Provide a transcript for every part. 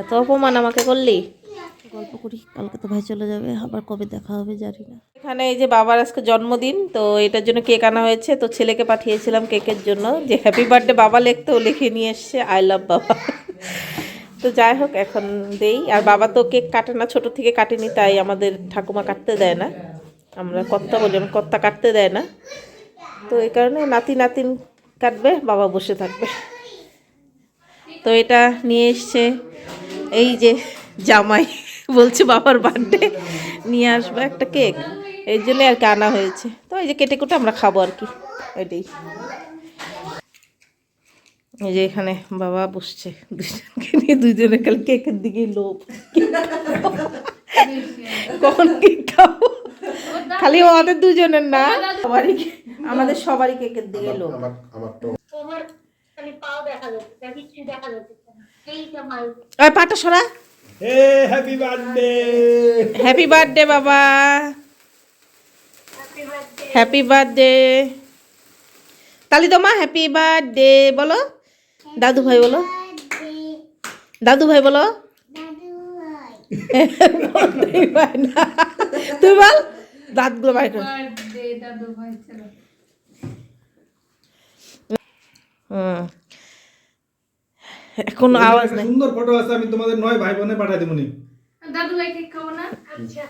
এত অপমান আমাকে করলি? গল্প করি কালকে তো ভাই চলে যাবে আবার কবে দেখা হবে জানি না। এখানে এই যে বাবার আজকে জন্মদিন তো এটার জন্য কেক আনা হয়েছে তো ছেলেকে পাঠিয়েছিলাম কেকের জন্য যে হ্যাপি বার্থডে বাবা লিখতেও লিখে নিয়ে এসছে আই লাভ বাবা। তো যাই হোক এখন দেই। আর বাবা তো কেক কাটে না ছোট থেকে কাটেনি তাই আমাদের ঠাকুমা কাটতে দেয় না। আমরা কর্তা বলি আমি কর্তা কাটতে দেয় না। তো এই কারণে নাতি নাতিন কাটবে বাবা বসে থাকবে। তো এটা নিয়ে এসছে এই যে জামাই বলছে বাবার বার্থডে নিয়ে আসব একটা কেক। এই জন্যই আর কি আনা হয়েছে। তো এই যে কেটে কুটে আমরা খাব আর কি। এটাই। এই যে এখানে বাবা বসছে। দুজনকে নিয়ে দুজনে খালি কেকের দিকে লোভ। কখন কেক খাব? খালি ওদের দুজনের না? সবারই আমাদের সবারই কেকের দিকে লোভ। দেখা যাচ্ছে কিছু দেখা যাচ্ছে। ওই পাটা সরা। Hey happy birthday happy birthday বাবা। হ্যাপি বার্থডে হ্যাপি বার্থডে তালি তো মা হ্যাপি বার্থডে বলো। দাদু ভাই বলো। দাদু ভাই বলো। তুই বল। দাঁতগুলো বাইর কর। হুম। এখন আওয়াজ নাই। সুন্দর ফটো আছে আমি তোমাদের নয় ভাই বোনে পাঠাই দেবো নি। দাদু ভাই কেক খাব না? আচ্ছা।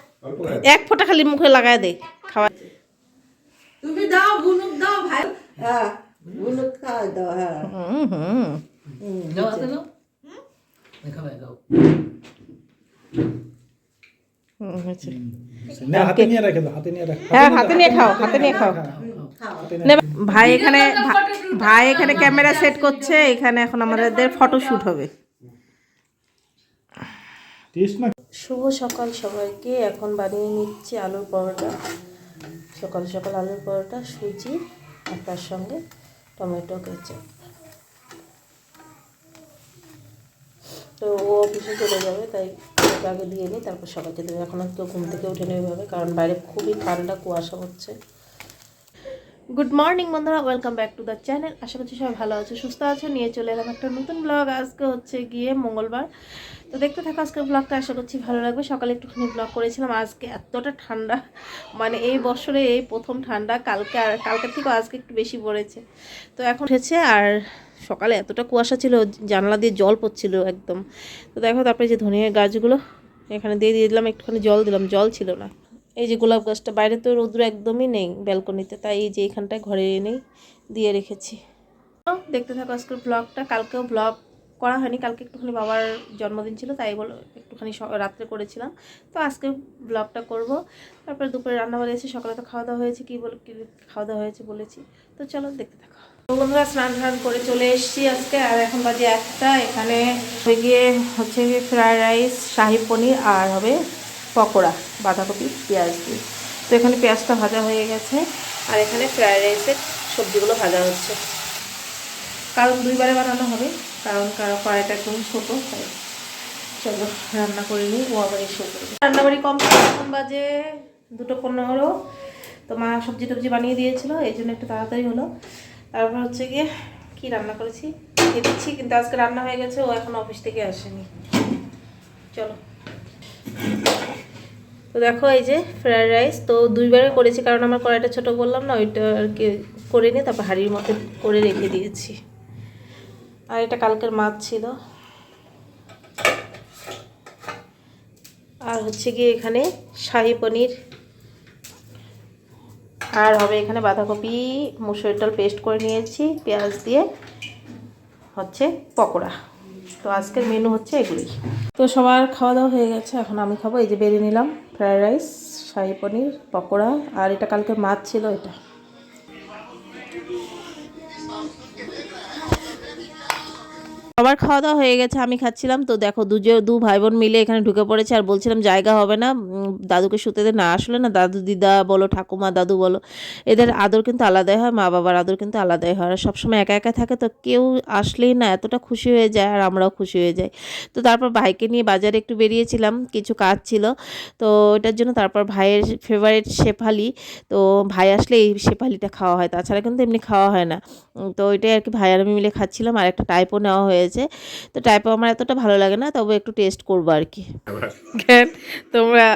এক ফোঁটা খালি মুখে লাগায় দে খাওয়া তুমি দাও বুনুক দাও ভাই। হ্যাঁ বুনুক খাওয়া দাও হ্যাঁ। হুম হুম। হুম, হয়েছে। না, হাতে নিয়ে রাখে দাও হাতে নিয়ে রাখো। হ্যাঁ হাতে নিয়ে খাও হাতে নিয়ে খাও। নে, ভাই এখানে ভাই এখানে ক্যামেরা সেট করছে এখানে এখন আমাদের ফটো শুট হবে শুভ সকাল সবাইকে এখন বানিয়ে নিচ্ছি আলুর পরোটা। সকাল সকাল আলুর পরোটা সুজি আর তার সঙ্গে টমেটো কেচাপ। তো ও অফিসে চলে যাবে তাই ওকে আগে দিয়ে নিই তারপর সবাইকে দেবে। এখন আর কেউ ঘুম থেকে উঠে নেবে ভাবে কারণ বাইরে খুবই ঠান্ডা কুয়াশা হচ্ছে। গুড মর্নিং বন্ধুরা। Welcome back to the channel আশা করছি সবাই ভালো আছে, সুস্থ আছে। নিয়ে চলে এলাম একটা নতুন ব্লগ আজকে হচ্ছে গিয়ে মঙ্গলবার। তো দেখতে থাকো, আজকের ব্লগটা আশা করছি ভালো লাগবে। সকালে একটুখানি ব্লগ করেছিলাম। আজকে এতটা ঠান্ডা। মানে এই বছরে এই প্রথম ঠান্ডা। কালকে আর কালকের থেকে আজকে একটু বেশি পড়েছে। তো এখন উঠেছে আর সকালে এতটা কুয়াশা ছিল, জানলা দিয়ে জল পড়ছিল একদম। তো দেখো, তারপরে যে ধনিয়া গাছগুলো, এখানে দিয়ে দিয়ে দিলাম, একটুখানি জল দিলাম। জল ছিল না। এই যে গোলাপ গাছটা, বাইরে তো রৌদ্র একদমই নেই ব্যালকনিতে, তাই এই যে এখানটায় ঘরে এনেই দিয়ে রেখেছি। দেখতে থাকো আজকের ব্লগটা, কালকেও ব্লগ করা হয়নি, কালকে একটুখানি বাবার জন্মদিন ছিল, তাই বলো একটুখানি রাত্রে করেছিলাম। তো আজকে ব্লগটা করব, তারপরে দুপুরে রান্না বাড়ি সকালে তো খাওয়া দাওয়া হয়েছে, কী বল কী খাওয়া দাওয়া হয়েছে বলেছি। তো চলো দেখতে থাকো। তো বন্ধুরা, স্নান টান করে চলে এসেছি আজকে, আর এখন বাজে একটা, এখানে হয়ে গিয়ে হচ্ছে গিয়ে ফ্রায়েড রাইস, শাহি পনির, আর হবে পকোড়া, বাঁধাকপি, পেঁয়াজ দিয়ে। তো এখানে পেঁয়াজটা ভাজা হয়ে গেছে আর এখানে ফ্রায়েড রাইসের সবজিগুলো ভাজা হচ্ছে। কারণ দুইবারে বানানো হবে, কারণ কড়াইটা একদম ছোটো, তাই চলো রান্না করে নিই, ও আবার এসে করবে রান্নাবাড়ি এখন বাজে দুটো পনেরো। তো মা সবজি টবজি বানিয়ে দিয়েছিল, এই জন্য একটু তাড়াতাড়ি হলো। তারপর হচ্ছে গিয়ে কি রান্না করেছি? খেয়ে দিচ্ছি, কিন্তু আজকে রান্না হয়ে গেছে, ও এখন অফিস থেকে আসেনি। চলো। তো দেখো এই যে ফ্রায়েড রাইস তো দুইবারে করেছি, কারণ আমার কড়াইটা ছোট বললাম না, ওইটা আর কি করে নিয়ে তারপর হাঁড়ির মধ্যে করে রেখে দিয়েছি। আর এটা কালকের মাছ ছিল। আর হচ্ছে গিয়ে এখানে শাহি পনির। আর হবে এখানে বাঁধাকপি, মুসুর ডাল পেস্ট করে নিয়েছি, পেঁয়াজ দিয়ে হচ্ছে পকোড়া। তো আজকের মেনু হচ্ছে এগুলি তো সবার খাওয়া দাওয়া হয়ে গেছে, এখন আমি খাব, এই যে বেড়ে নিলাম। ফ্রায়েড রাইস শাহি পনির পকোড়া আর এটা কালকে মাছ ছিল এটা। সবার খাওয়া দাওয়া হয়ে গেছে, আমি খাচ্ছিলাম। তো দেখো দুজো দু ভাই বোন মিলে এখানে ঢুকে পড়েছে আর বলছিলাম, জায়গা হবে না দাদুকে শুতে দে। না, আসলে না, দাদু দিদা বলো, ঠাকুমা, দাদু বলো, এদের আদর কিন্তু আলাদাই হয় মা বাবার আদর কিন্তু আলাদাই হয়। আর সবসময় একা একা থাকে তো কেউ আসলেই না এতটা খুশি হয়ে যায় আর আমরাও খুশি হয়ে যাই। তো তারপর ভাইকে নিয়ে বাজারে একটু বেরিয়েছিলাম, কিছু কাজ ছিল। তো এটার জন্য তারপর ভাইয়ের ফেভারিট শেফালি, তো ভাই আসলে এই শেফালিটা খাওয়া হয়, তাছাড়া কিন্তু এমনি খাওয়া হয় না। তো এটাই আর কি, ভাই আর আমি মিলে খাচ্ছিলাম আর একটা টাইপও নেওয়া হয়েছে হয়েছে। তো টাইপও আমার এতটা ভালো লাগে না তবে একটু টেস্ট করব আর কি। তোমরা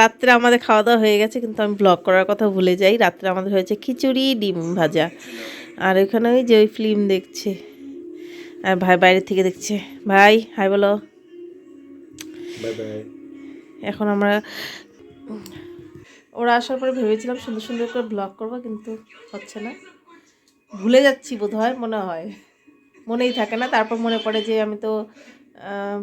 রাত্রে আমাদের খাওয়া দাওয়া হয়ে গেছে কিন্তু আমি ব্লগ করার কথা ভুলে যাই। রাত্রে আমাদের হয়েছে খিচুড়ি ডিম ভাজা। আর এখানে ওই যে ওই ফিল্ম দেখছে। আর ভাই বাইরে থেকে দেখছে। ভাই হাই বলো। বাই বাই এখন আমরা ওরা আসার পরে ভেবেছিলাম সুন্দর সুন্দর করে ব্লগ করব কিন্তু হচ্ছে না। ভুলে যাচ্ছি বোধ হয় মনে হয়। মনেই থাকে না। তারপর মনে পড়ে যে আমি তো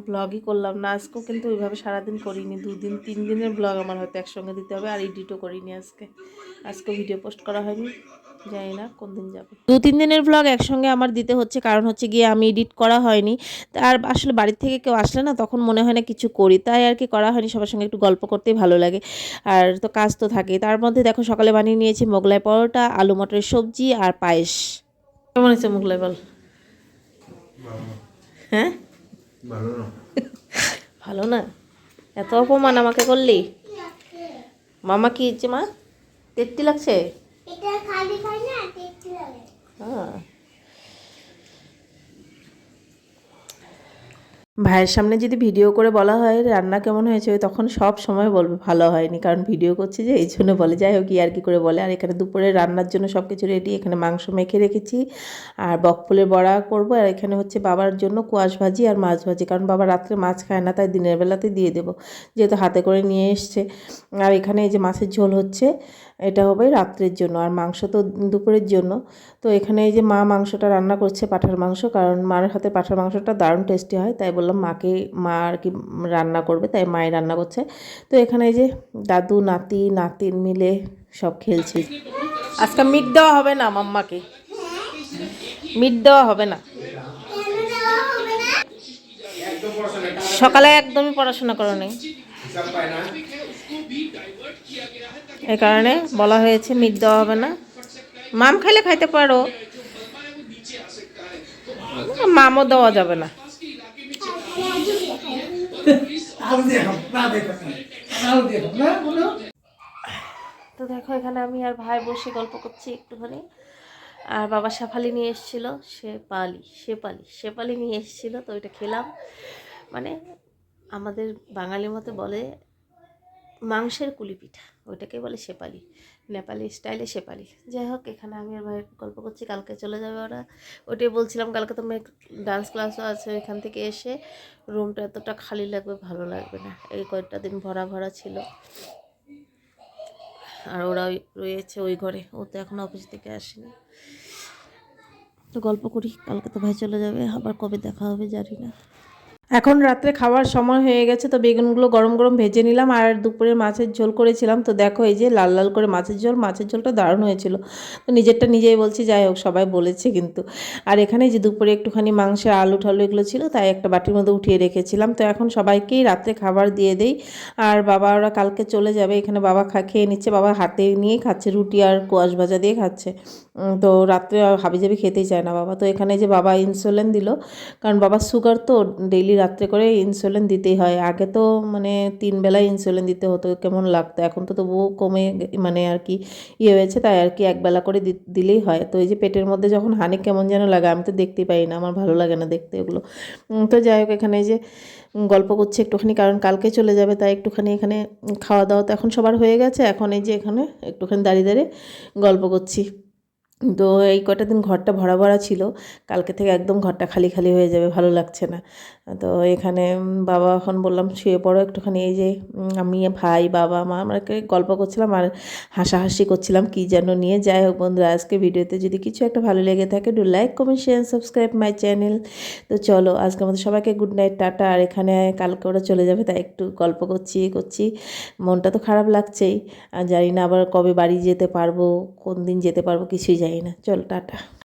ব্লগই করলাম না। আজকেও কিন্তু ওইভাবে সারাদিন করিনি। দুদিন, তিন দিনের ব্লগ আমার হয়তো একসঙ্গে দিতে হবে আর এডিটও করিনি আজকে। আজকে ভিডিও পোস্ট করা হয়নি। জানি না কোন দিন যাবে। দু তিন দিনের ব্লগ একসঙ্গে আমার দিতে হচ্ছে। কারণ হচ্ছে গিয়ে আমি এডিট করা হয়নি। আর আসলে বাড়ির থেকে কেউ আসলে না তখন মনে হয় না কিছু করি। তাই আর কি করা হয়নি। সবার সঙ্গে একটু গল্প করতেই ভালো লাগে। আর তো কাজ তো থাকে তার মধ্যে দেখো সকালে বানিয়ে নিয়েছি মোগলাই পরোটা, আলু মটরের সবজি আর পায়েস। কেমন হয়েছে মোগলাই বল? হ্যাঁ? ভালো না। এত অপমান আমাকে করলি? মামা কি হচ্ছে মা? তেত্রি লাগছে? এটা খালি খাই না টেস্টি লাগে। হ্যাঁ। ভাইয়ের সামনে যদি ভিডিও করে বলা হয়, রান্না কেমন হয়েছে? তখন সব সময় বলবে, ভালো হয়নি। কারণ ভিডিও করছি যে, এই জন্য বলে। যাই হোক আর কি করে বলে। আর এখানে দুপুরে রান্নার জন্য সব কিছু রেডি এখানে মাংস মেখে রেখেছি। আর বকফুলের বড়া করব। আর এখানে হচ্ছে বাবার জন্য কোয়াশ ভাজি আর মাছ ভাজি। কারণ বাবা রাত্রে মাছ খায় না, তাই দিনের বেলাতে দিয়ে দেবো। যেহেতু হাতে করে নিয়ে এসছে। আর এখানে এই যে মাছের ঝোল হচ্ছে, এটা হবে রাত্রের জন্য। আর মাংস তো দুপুরের জন্য। তো এখানে এই যে মা মাংসটা রান্না করছে পাঠার মাংস, কারণ মার হাতে পাঠার মাংসটা দারুণ টেস্টি হয়। তাই বললাম মাকে, মা আর কি রান্না করবে? তাই মাই রান্না করছে। তো এখানে যে দাদু, নাতি, নাতিন মিলে সব খেলছি। আজকে মিট দেওয়া হবে না মাম্মাকে। মিট দেওয়া হবে না। সকালে একদমই পড়াশোনা করো নেই এই কারণে বলা হয়েছে মিট দেওয়া হবে না। মাম খাইলে খাইতে পারো। মামও দেওয়া যাবে না। তো দেখো, এখানে আমি আর ভাই বসে গল্প করছি একটুখানি। আর বাবা শেফালি নিয়ে এসেছিল শেপালি শেপালি শেপালি নিয়ে এসেছিল, তো ওইটা খেলাম। মানে আমাদের বাঙালির মতে বলে মাংসের কুলি পিঠা ওইটাকে বলে শেপালি নেপালি স্টাইলে শেপালি যাই হোক, এখানে আমি আর ভাই গল্প করছি, কালকে চলে যাবে ওরা। ওটাই বলছিলাম, কালকে তো মেয়ে ডান্স ক্লাসও আছে এখান থেকে এসে রুমটা এতটা খালি লাগবে, ভালো লাগবে না। এই কয়েকটা দিন ভরা ভরা ছিল। আর ওরা রয়েছে ওই ঘরে, ও তো এখন অফিস থেকে আসেনি। তো গল্প করি, কালকে তো ভাই চলে যাবে, আবার কবে দেখা হবে জানি না। এখন রাত্রে খাওয়ার সময় হয়ে গেছে, তো বেগুনগুলো গরম গরম ভেজে নিলাম আর দুপুরে মাছের ঝোল করেছিলাম। তো দেখো এই যে লাল লাল করে মাছের ঝোল, মাছের ঝোলটা দারুণ হয়েছিল। তো নিজেরটা নিজেই বলছি, যাই হোক, সবাই বলেছে কিন্তু। আর এখানে যে দুপুরে একটুখানি মাংসের আলু ঠালু এগুলো ছিল, তাই একটা বাটির মধ্যে উঠিয়ে রেখেছিলাম। তো এখন সবাইকেই রাত্রে খাবার দিয়ে দেই। আর বাবা, ওরা কালকে চলে যাবে, এখানে বাবা খা, খেয়ে নিচ্ছে, বাবা হাতে নিয়ে খাচ্ছে রুটি আর কোয়াশ ভাজা দিয়ে খাচ্ছে। তো রাত্রে হাবিজাবি খেতেই চায় না বাবা। তো এখানে যে বাবা ইনসুলিন দিল, কারণ বাবার সুগার তো, ডেইলি রাত্রে করে ইনসুলিন দিতেই হয়। আগে তো মানে তিন বেলায় ইনসুলিন দিতে হতো, কেমন লাগতো? এখন তো তবুও কমে মানে আর কি ইয়ে হয়েছে, তাই আর কি একবেলা করে দিলেই হয়। তো এই যে পেটের মধ্যে যখন হানি কেমন যেন লাগে, আমি তো দেখতেই পাই না, আমার ভালো লাগে না দেখতে এগুলো। তো যাই হোক, এখানে যে গল্প করছে একটুখানি, কারণ কালকে চলে যাবে, তাই একটুখানি এখানে খাওয়া দাওয়া তো এখন সবার হয়ে গেছে। এখন এই যে এখানে একটুখানি দাঁড়িয়ে দাঁড়িয়ে গল্প করছি। তো এই কটা দিন ঘরটা ভরা ভরা ছিল, কালকে থেকে একদম ঘরটা খালি খালি হয়ে যাবে, ভালো লাগছে না। তো এখানে বাবা এখন বললাম, শুয়ে পড়ো একটুখানি, এই যে আমি, ভাই, বাবা, মা আমাকে গল্প করছিলাম আর হাসাহাসি করছিলাম, কী যেন নিয়ে? যাই হোক বন্ধুরা, আজকে ভিডিওতে যদি কিছু একটা ভালো লেগে থাকে do like comment share subscribe my channel তো চলো, আজকে আমাদের সবাইকে গুড নাইট টাটা। আর এখানে কালকে ওরা চলে যাবে, তাই একটু গল্প করছি করছি। মনটা তো খারাপ লাগছেই, আর জানি না আবার কবে বাড়ি যেতে পারব, কোন দিন যেতে পারব, কিছুই জানি না চল টাটা